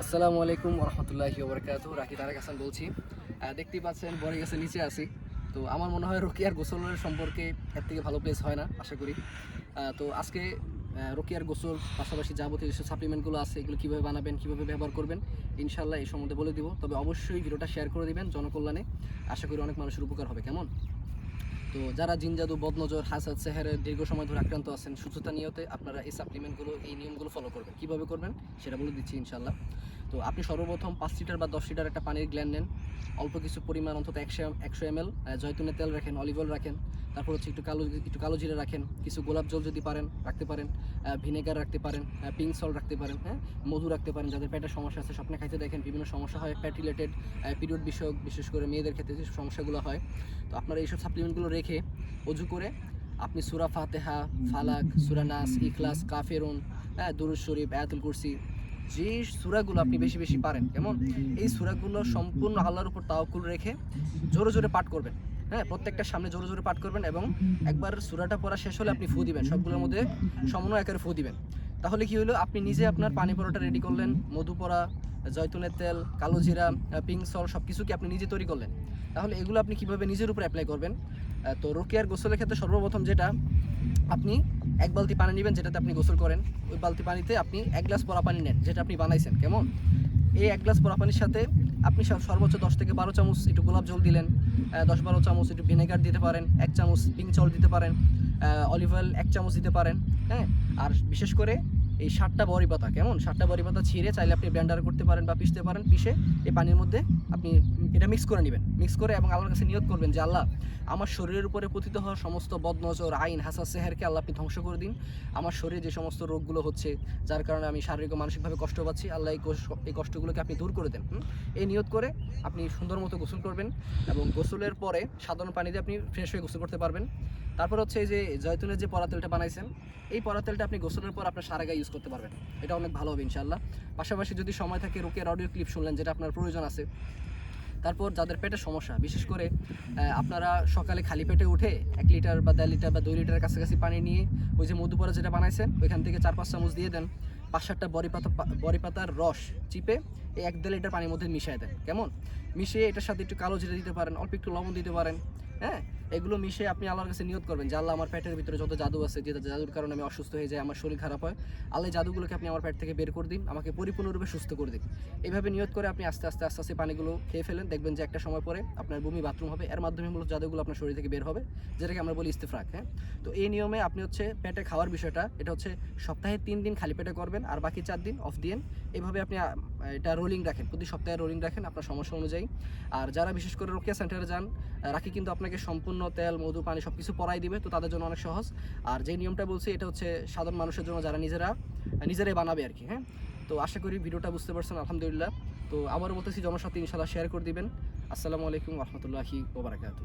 আসসালামু আলাইকুম রহমতুল্লাহি ওবরকাত। রাকি তারেক হাসান বলছি। দেখতেই পাচ্ছেন, বড় গাছের নিচে আছি। তো আমার মনে হয় রোকিয়ার গোসলের সম্পর্কে এর থেকে ভালো প্লেস হয় না, আশা করি। তো আজকে রোকিয়ার গোসল পাশাপাশি যাবতীয় যেসব সাপ্লিমেন্টগুলো আছে, এগুলো কীভাবে বানাবেন, কীভাবে ব্যবহার করবেন ইনশাল্লাহ এই সম্বন্ধে বলে দিব। তবে অবশ্যই ভিডিওটা শেয়ার করে দিবেন জনকল্যাণে। আশা করি অনেক মানুষের উপকার হবে। কেমন? তো যারা জিনজাদু, বদনজর, হাসাদ সেহারের দীর্ঘ সময় ধরে আক্রান্ত আছেন, সুস্থতা নিয়তে আপনারা এই সাপ্লিমেন্টগুলো এই নিয়মগুলো ফলো করবেন। কীভাবে করবেন? সেটা বলে দিচ্ছি ইনশাল্লাহ তো আপনি সর্বপ্রথম পাঁচ লিটার বা দশ লিটার একটা পানির গ্ল্যান নেন। অল্প কিছু পরিমাণ অন্তত একশো একশো এম এল তেল রাখেন, অলিভ অয়েল রাখেন। তারপর হচ্ছে একটু কালো একটু কালো জিরে রাখেন। কিছু গোলাপ জল যদি পারেন, রাখতে পারেন। ভিনেগার রাখতে পারেন পিঙ্ক সল্ট রাখতে পারেন হ্যাঁ? মধু রাখতে পারেন, যাদের পেটের সমস্যা আছে। স্বপ্নে খাইতে দেখেন, বিভিন্ন সমস্যা হয় প্যাট রিলেটেড পিরিয়ড বিষয়ক, বিশেষ করে মেয়েদের ক্ষেত্রে যে সমস্যাগুলো হয়। তো আপনারা এইসব সাপ্লিমেন্টগুলো রেখে অজু করে আপনি সুরা ফাতেহা, ফালাক, সুরা নাস, ইখলাস, কাফেরুন হ্যাঁ দুরুজ শরীফ, আয়াতুল কুরসি যে সুরাগুলো আপনি বেশি বেশি পারেন, কেমন? এই সুরাগুলো সম্পূর্ণ আল্লাহর উপর তাওকুল রেখে জোরে জোরে পাঠ করবেন। হ্যাঁ প্রত্যেকটা সামনে জোরে জোরে পাঠ করবেন এবং একবার সুরাটা পড়া শেষ হলে আপনি ফু দিবেন, সবগুলোর মধ্যে সমন্বয় আকারে ফু দিবেন। তাহলে কি হলো? আপনি নিজে আপনার পানি পরোটা রেডি করলেন, মধু পড়া, জয়তুনের তেল, কালো জিরা, পিঙ্ক সল সব কিছু কি আপনি নিজে তৈরি করলেন? তাহলে এগুলো আপনি কীভাবে নিজের উপর অ্যাপ্লাই করবেন? তো রোকেয়ার গোসলের ক্ষেত্রে সর্বপ্রথম যেটা, আপনি এক বালতি পানি নেবেন যেটাতে আপনি গোসল করেন। ওই বালতি পানিতে আপনি এক গ্লাস পরা পানি নেন, যেটা আপনি বানাইছেন, কেমন? এই এক গ্লাস পরা পানির সাথে আপনি সর্বোচ্চ দশ থেকে বারো চামচ একটু গোলাপ জল দিলেন দশ বারো চামচ একটু ভিনেগার দিতে পারেন, এক চামচ পিঙ্ক চল দিতে পারেন অলিভ অয়েল এক চামচ দিতে পারেন হ্যাঁ? আর বিশেষ করে এই সাতটা বড়ি পাতা, কেমন? সাতটা বড়ি পাতা ছিঁড়ে চাইলে আপনি ব্লেন্ডার করতে পারেন বা পিষতে পারেন। পিষে এই পানির মধ্যে আপনি এটা মিক্স করে নেবেন। মিক্স করে এবং আল্লাহর কাছে নিয়োগ করবেন যে, আল্লাহ, আমার শরীরের উপরে পতিত হওয়া সমস্ত বদনজর, আইন হাসা সেহেরকে আল্লাহ আপনি ধ্বংস করে দিন। আমার শরীরে যে সমস্ত রোগগুলো হচ্ছে, যার কারণে আমি শারীরিক ও মানসিকভাবে কষ্ট পাচ্ছি, আল্লাহ এই কষ্ট- এই কষ্টগুলোকে আপনি দূর করে দেন। এই নিয়োগ করে আপনি সুন্দর মতো গোসল করবেন এবং গোসলের পরে সাধারণ পানি দিয়ে আপনি ফ্রেশ হয়ে গোসল করতে পারবেন। তারপর হচ্ছে এই যে জয়তুনের যে পরা তেলটা বানাইছেন, এই পরা তেলটা আপনি গোসলের পর আপনার সারা ইউজ করতে পারবেন। এটা অনেক ভালো হবে ইনশাল্লাহ পাশাপাশি যদি সময় থাকে রোকের অডিও ক্লিপ শুনলেন, যেটা আপনার প্রয়োজন আছে। তারপর যাদের পেটে সমস্যা, বিশেষ করে আপনারা সকালে খালি পেটে উঠে এক লিটার বা দেড় লিটার বা দুই লিটারের কাছাকাছি পানি নিয়ে ওই যে মধুপরা যেটা বানাইছেন, ওইখান থেকে চার পাঁচ চামচ দিয়ে দেন। পাঁচ সাতটা বড়ি পাতা, বড়ি পাতার রস চিপে এই এক দেড় লিটার পানির মধ্যে মিশিয়ে দেন। কেমন? মিশিয়ে এটার সাথে একটু কালো জিরে দিতে পারেন, অল্প একটু লবণ দিতে পারেন। হ্যাঁ এগুলো মিশিয়ে আপনি আল্লাহর কাছে নিয়ত করবেন যে, আল্লাহ, আমার পেটের ভিতরে যত জাদু আছে যে জাদুর কারণে আমি অসুস্থ হয়ে যাই, আমার শরীর খারাপ হয়, আল্লাহ জাদুগুলোকে আপনি আমার পেট থেকে বের করে দিন, আমাকে পরিপূর্ণরূপে সুস্থ করে দিন। এইভাবে নিয়ত করে আপনি আস্তে আস্তে আস্তে আস্তে পানিগুলো খেয়ে ফেলেন, দেখবেন যে একটা সময় পরে আপনার বমি বাথরুম হবে, এর মাধ্যমে মূলত জাদুগুলো আপনার শরীর থেকে বের হবে, যেটাকে আমরা বলি ইস্তেফরাক হ্যাঁ? তো এই নিয়মে আপনি হচ্ছে পেটে খাওয়ার বিষয়টা, এটা হচ্ছে সপ্তাহে তিন দিন খালি পেটে করবেন, আর বাকি চার দিন অফ দিন এইভাবে আপনি এটা রোলিং রাখেন, প্রতি সপ্তাহে রোলিং রাখেন আপনার সমস্যা অনুযায়ী। আর যারা বিশেষ করে রোকিয়া সেন্টারে যান রাখি কিন্তু আপনাকে সম্পূর্ণ তেল, মধু, পানি সব কিছু পরাই দিবে, তো তাদের জন্য অনেক সহজ। আর যে নিয়মটা বলছি, এটা হচ্ছে সাধারণ মানুষের জন্য যারা নিজেরা, নিজেরাই বানাবে আর কি হ্যাঁ? তো আশা করি ভিডিওটা বুঝতে পারছেন, আলহামদুলিল্লাহ। তো আমার বলতেছি, জনসাথে ইনশাল্লাহ শেয়ার করে দিবেন। আসসালামু আলাইকুম রহমতুল্লাহি ওবরাকাতু